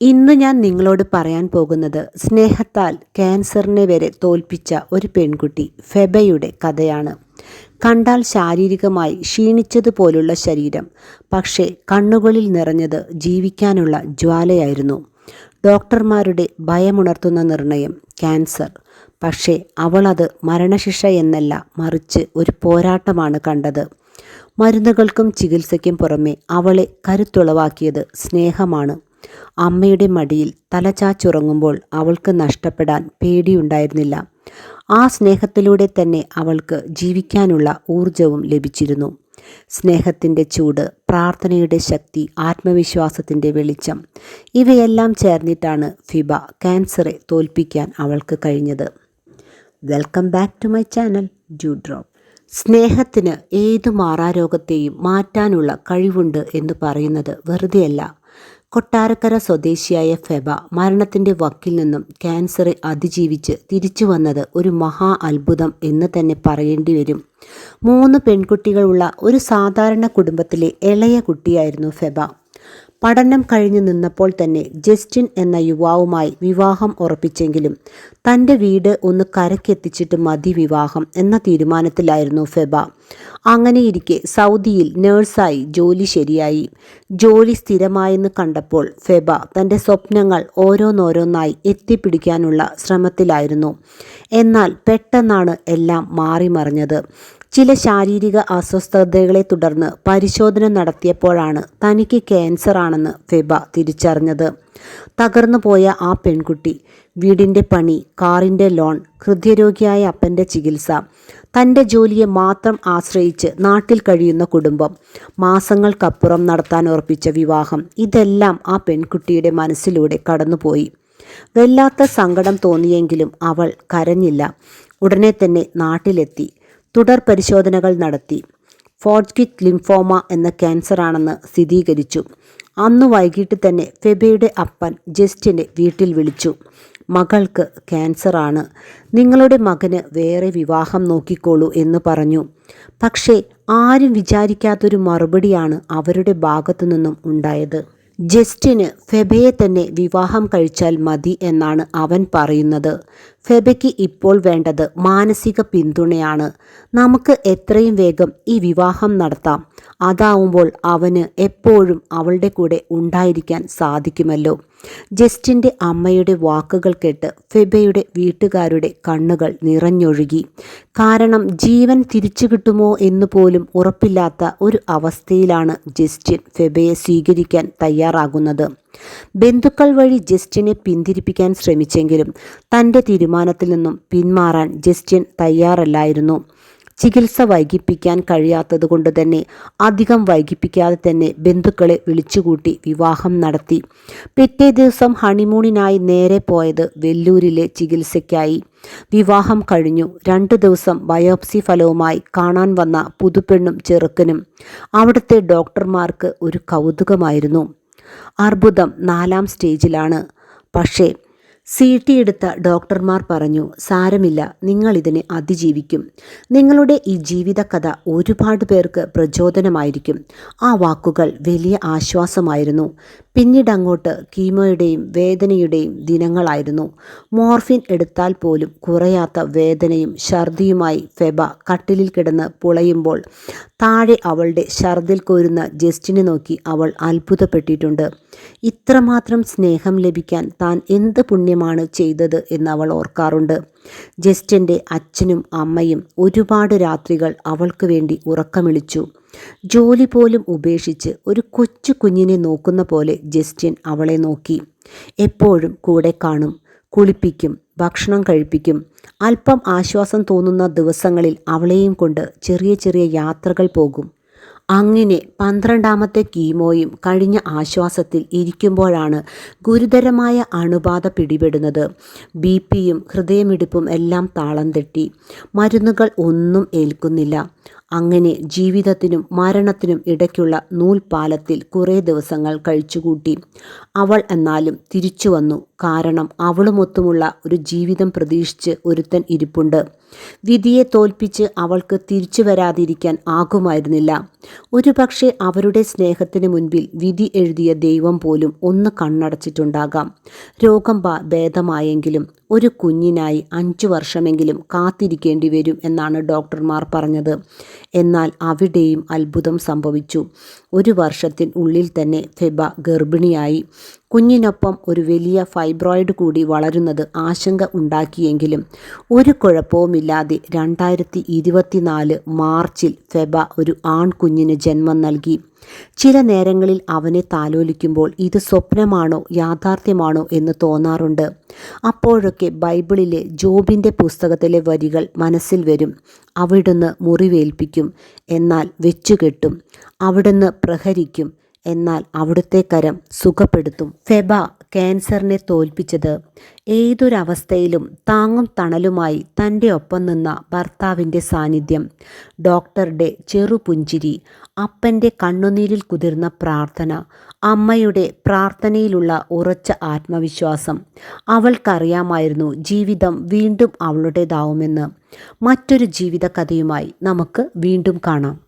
ഇന്ന് ഞാൻ നിങ്ങളോട് പറയാൻ പോകുന്നത് സ്നേഹത്താൽ ക്യാൻസറിനെ വരെ തോൽപ്പിച്ച ഒരു പെൺകുട്ടി ഫെബയുടെ കഥയാണ്. കണ്ടാൽ ശാരീരികമായി ക്ഷീണിച്ചതുപോലുള്ള ശരീരം പക്ഷേ കണ്ണുകളിൽ നിറഞ്ഞത് ജീവിക്കാനുള്ള ജ്വാലയായിരുന്നു. ഡോക്ടർമാരുടെ ഭയമുണർത്തുന്ന നിർണയം ക്യാൻസർ പക്ഷേ അവളത് മരണശിക്ഷ എന്നല്ല മറിച്ച് ഒരു പോരാട്ടമാണ് കണ്ടത്. മരുന്നുകൾക്കും ചികിത്സയ്ക്കും പുറമെ അവളെ കരുത്തുളവാക്കിയത് സ്നേഹമാണ്. അമ്മയുടെ മടിയിൽ തലചാച്ചുറങ്ങുമ്പോൾ അവൾക്ക് നഷ്ടപ്പെടാൻ പേടിയുണ്ടായിരുന്നില്ല. ആ സ്നേഹത്തിലൂടെ തന്നെ അവൾക്ക് ജീവിക്കാനുള്ള ഊർജവും ലഭിച്ചിരുന്നു. സ്നേഹത്തിന്റെ ചൂട് പ്രാർത്ഥനയുടെ ശക്തി ആത്മവിശ്വാസത്തിന്റെ വെളിച്ചം ഇവയെല്ലാം ചേർന്നിട്ടാണ് ഫിബ ക്യാൻസറെ തോൽപ്പിക്കാൻ അവൾക്ക് കഴിഞ്ഞത്. Welcome back to my channel dew drop. സ്നേഹത്തിന് ഏതു മാറാരോഗത്തെയും മാറ്റാനുള്ള കഴിവുണ്ട് എന്ന് പറയുന്നത് വെറുതെയല്ല. കൊട്ടാരക്കര സ്വദേശിയായ ഫെബ മരണത്തിന്റെ വക്കിൽ നിന്നും ക്യാൻസറെ അതിജീവിച്ച് തിരിച്ചു വന്നത് ഒരു മഹാ അത്ഭുതം എന്ന് തന്നെ പറയേണ്ടി വരും. മൂന്ന് പെൺകുട്ടികളുള്ള ഒരു സാധാരണ കുടുംബത്തിലെ ഇളയ കുട്ടിയായിരുന്നു ഫെബ. പഠനം കഴിഞ്ഞു നിന്നപ്പോൾ തന്നെ ജസ്റ്റിൻ എന്ന യുവാവുമായി വിവാഹം ഉറപ്പിച്ചെങ്കിലും തന്റെ വീട് ഒന്ന് കരക്കെത്തിച്ചിട്ട് മതി വിവാഹം എന്ന തീരുമാനത്തിലായിരുന്നു ഫെബ. അങ്ങനെയിരിക്കെ സൗദിയിൽ നേഴ്സായി ജോലി ശരിയായി. ജോലി സ്ഥിരമായെന്ന് കണ്ടപ്പോൾ ഫെബ തന്റെ സ്വപ്നങ്ങൾ ഓരോന്നോരോന്നായി എത്തിപ്പിടിക്കാനുള്ള ശ്രമത്തിലായിരുന്നു. എന്നാൽ പെട്ടെന്നാണ് എല്ലാം മാറിമറിഞ്ഞത്. ചില ശാരീരിക അസ്വസ്ഥതകളെ തുടർന്ന് പരിശോധന നടത്തിയപ്പോഴാണ് തനിക്ക് ക്യാൻസർ ആണെന്ന് ഫെബ തിരിച്ചറിഞ്ഞത്. തകർന്നു പോയ ആ പെൺകുട്ടി വീടിന്റെ പണി കാറിന്റെ ലോൺ ഹൃദയരോഗിയായ അപ്പന്റെ ചികിത്സ തന്റെ ജോലിയെ മാത്രം ആശ്രയിച്ച് നാട്ടിൽ കഴിയുന്ന കുടുംബം മാസങ്ങൾക്കപ്പുറം നടത്താൻ ഉറപ്പിച്ച വിവാഹം ഇതെല്ലാം ആ പെൺകുട്ടിയുടെ മനസ്സിലൂടെ കടന്നുപോയി. വല്ലാത്ത സങ്കടം തോന്നിയെങ്കിലും അവൾ കരഞ്ഞില്ല. ഉടനെ തന്നെ നാട്ടിലെത്തി. തുടർ പരിശോധനകൾ നടത്തി. ഫോർജ്കിറ്റ് ലിംഫോമ എന്ന ക്യാൻസറാണെന്ന് സ്ഥിരീകരിച്ചു. അന്ന് വൈകിട്ട് തന്നെ ഫെബയുടെ അപ്പൻ ജസ്റ്റിനെ വീട്ടിൽ വിളിച്ചു. മകൾക്ക് ക്യാൻസറാണ്. നിങ്ങളുടെ മകന് വേറെ വിവാഹം നോക്കിക്കോളൂ എന്ന് പറഞ്ഞു. പക്ഷേ ആരും വിചാരിക്കാത്തൊരു മറുപടിയാണ് അവരുടെ ഭാഗത്തു നിന്നും ഉണ്ടായത്. ജസ്റ്റിന് ഫെബയെ തന്നെ വിവാഹം കഴിച്ചാൽ മതി എന്നാണ് അവൻ പറയുന്നത്. ഫെബയ്ക്ക് ഇപ്പോൾ വേണ്ടത് മാനസിക പിന്തുണയാണ്. നമുക്ക് എത്രയും വേഗം ഈ വിവാഹം നടത്താം. അതാവുമ്പോൾ അവന് എപ്പോഴും അവളുടെ കൂടെ ഉണ്ടായിരിക്കാൻ സാധിക്കുമല്ലോ. ജസ്റ്റിന്റെ അമ്മയുടെ വാക്കുകൾ കേട്ട് ഫെബയുടെ വീട്ടുകാരുടെ കണ്ണുകൾ നിറഞ്ഞൊഴുകി. കാരണം ജീവൻ തിരിച്ചു കിട്ടുമോ എന്ന് പോലും ഉറപ്പില്ലാത്ത ഒരു അവസ്ഥയിലാണ് ജസ്റ്റിൻ ഫെബയെ സ്വീകരിക്കാൻ തയ്യാറാകുന്നത്. ബന്ധുക്കൾ വഴി ജസ്റ്റിനെ പിന്തിരിപ്പിക്കാൻ ശ്രമിച്ചെങ്കിലും തന്റെ തീരുമാനത്തിൽ നിന്നും പിന്മാറാൻ ജസ്റ്റിൻ തയ്യാറല്ലായിരുന്നു. ചികിത്സ വൈകിപ്പിക്കാൻ കഴിയാത്തതുകൊണ്ട് തന്നെ അധികം വൈകിപ്പിക്കാതെ തന്നെ ബന്ധുക്കളെ വിളിച്ചുകൂട്ടി വിവാഹം നടത്തി. പിറ്റേ ദിവസം ഹണിമൂണിനായി നേരെ പോയത് വെല്ലൂരിലെ ചികിത്സയ്ക്കായി. വിവാഹം കഴിഞ്ഞു. രണ്ടു ദിവസം ബയോപ്സി ഫലവുമായി കാണാൻ വന്ന പുതുപെണ്ണും ചെറുക്കനും. അവിടുത്തെ ഡോക്ടർമാർക്ക് ഒരു കൗതുകമായിരുന്നു. അർബുദം നാലാം സ്റ്റേജിലാണ്. പക്ഷേ സി ടി എടുത്ത ഡോക്ടർമാർ പറഞ്ഞു സാരമില്ല നിങ്ങളിതിനെ അതിജീവിക്കും. നിങ്ങളുടെ ഈ ജീവിതകഥ ഒരുപാട് പേർക്ക് പ്രചോദനമായിരിക്കും. ആ വാക്കുകൾ വലിയ ആശ്വാസമായിരുന്നു. പിന്നീട് അങ്ങോട്ട് കീമോയുടെയും വേദനയുടെയും ദിനങ്ങളായിരുന്നു. മോർഫിൻ എടുത്താൽ പോലും കുറയാത്ത വേദനയും ഛർദിയുമായി ഫെബ കട്ടിലിൽ കിടന്ന് പുളയുമ്പോൾ താഴെ അവളുടെ ഛർദിൽ കോരുന്ന ജസ്റ്റിനെ നോക്കി അവൾ അത്ഭുതപ്പെട്ടിട്ടുണ്ട്. ഇത്രമാത്രം സ്നേഹം ലഭിക്കാൻ താൻ എന്ത് പുണ്യമാണ് ചെയ്തത് എന്ന് അവൾ ഓർക്കാറുണ്ട്. ജസ്റ്റിന്റെ അച്ഛനും അമ്മയും ഒരുപാട് രാത്രികൾ അവൾക്ക് വേണ്ടി ഉറക്കമിളിച്ചു. ജോലി പോലും ഉപേക്ഷിച്ച് ഒരു കൊച്ചു കുഞ്ഞിനെ നോക്കുന്ന പോലെ ജസ്റ്റിൻ അവളെ നോക്കി. എപ്പോഴും കൂടെ കാണും കുളിപ്പിക്കും ഭക്ഷണം കഴിപ്പിക്കും. അല്പം ആശ്വാസം തോന്നുന്ന ദിവസങ്ങളിൽ അവളെയും കൊണ്ട് ചെറിയ ചെറിയ യാത്രകൾ പോകും. അങ്ങനെ പന്ത്രണ്ടാമത്തെ കീമോയും കഴിഞ്ഞ ആശ്വാസത്തിൽ ഇരിക്കുമ്പോഴാണ് ഗുരുതരമായ അണുബാധ പിടിപെടുന്നത്. ബി പിയും ഹൃദയമിടിപ്പും എല്ലാം താളം തെറ്റി. മരുന്നുകൾ ഒന്നും ഏൽക്കുന്നില്ല. അങ്ങനെ ജീവിതത്തിനും മരണത്തിനും ഇടയ്ക്കുള്ള നൂൽപാലത്തിൽ കുറേ ദിവസങ്ങൾ കഴിച്ചുകൂട്ടി. അവൾ എന്നാലും തിരിച്ചു വന്നു. കാരണം അവളുമൊത്തുമുള്ള ഒരു ജീവിതം പ്രതീക്ഷിച്ച് ഒരുത്തൻ ഇരിപ്പുണ്ട്. വിധിയെ തോൽപ്പിച്ച് അവൾക്ക് തിരിച്ചു വരാതിരിക്കാൻ ആകുമായിരുന്നില്ല. ഒരുപക്ഷെ അവരുടെ സ്നേഹത്തിന് മുൻപിൽ വിധി എഴുതിയ ദൈവം പോലും ഒന്ന് കണ്ണടച്ചിട്ടുണ്ടാകാം. രോഗം ഭേദമായെങ്കിലും ഒരു കുഞ്ഞിനായി അഞ്ചു വർഷമെങ്കിലും കാത്തിരിക്കേണ്ടി വരും എന്നാണ് ഡോക്ടർമാർ പറഞ്ഞത്. എന്നാൽ അവിടെയും അത്ഭുതം സംഭവിച്ചു. ഒരു വർഷത്തിനുള്ളിൽ തന്നെ ഫെബ ഗർഭിണിയായി. കുഞ്ഞിനൊപ്പം ഒരു വലിയ ഫൈബ്രോയിഡ് കൂടി വളരുന്നത് ആശങ്ക ഉണ്ടാക്കിയെങ്കിലും ഒരു കുഴപ്പവുമില്ലാതെ രണ്ടായിരത്തി ഇരുപത്തിനാല് മാർച്ചിൽ ഫെബ ഒരു ആൺകുഞ്ഞിന് ജന്മം നൽകി. ചില നേരങ്ങളിൽ അവനെ താലോലിക്കുമ്പോൾ ഇത് സ്വപ്നമാണോ യാഥാർത്ഥ്യമാണോ എന്ന് തോന്നാറുണ്ട്. അപ്പോഴൊക്കെ ബൈബിളിലെ ജോബിന്റെ പുസ്തകത്തിലെ വരികൾ മനസ്സിൽ വരും. അവിടുന്ന് മുറിവേൽപ്പിക്കും എന്നാൽ വെച്ചുകെട്ടും അവിടുന്ന് പ്രഹരിക്കും എന്നാൽ അവിടുത്തെ കരം സുഖപ്പെടുത്തും. ഫെബ ക്യാൻസറിനെ തോൽപ്പിച്ചത് ഏതൊരവസ്ഥയിലും താങ്ങും തണലുമായി തന്റെ ഒപ്പം നിന്ന ഭർത്താവിന്റെ സാന്നിധ്യം. ഡോക്ടറുടെ ചെറുപുഞ്ചിരി അപ്പന്റെ കണ്ണുനീരിൽ കുതിർന്ന പ്രാർത്ഥന അമ്മയുടെ പ്രാർത്ഥനയിലുള്ള ഉറച്ച ആത്മവിശ്വാസം. അവൾക്കറിയാമായിരുന്നു ജീവിതം വീണ്ടും അവളുടേതാവുമെന്ന്. മറ്റൊരു ജീവിതകഥയുമായി നമുക്ക് വീണ്ടും കാണാം.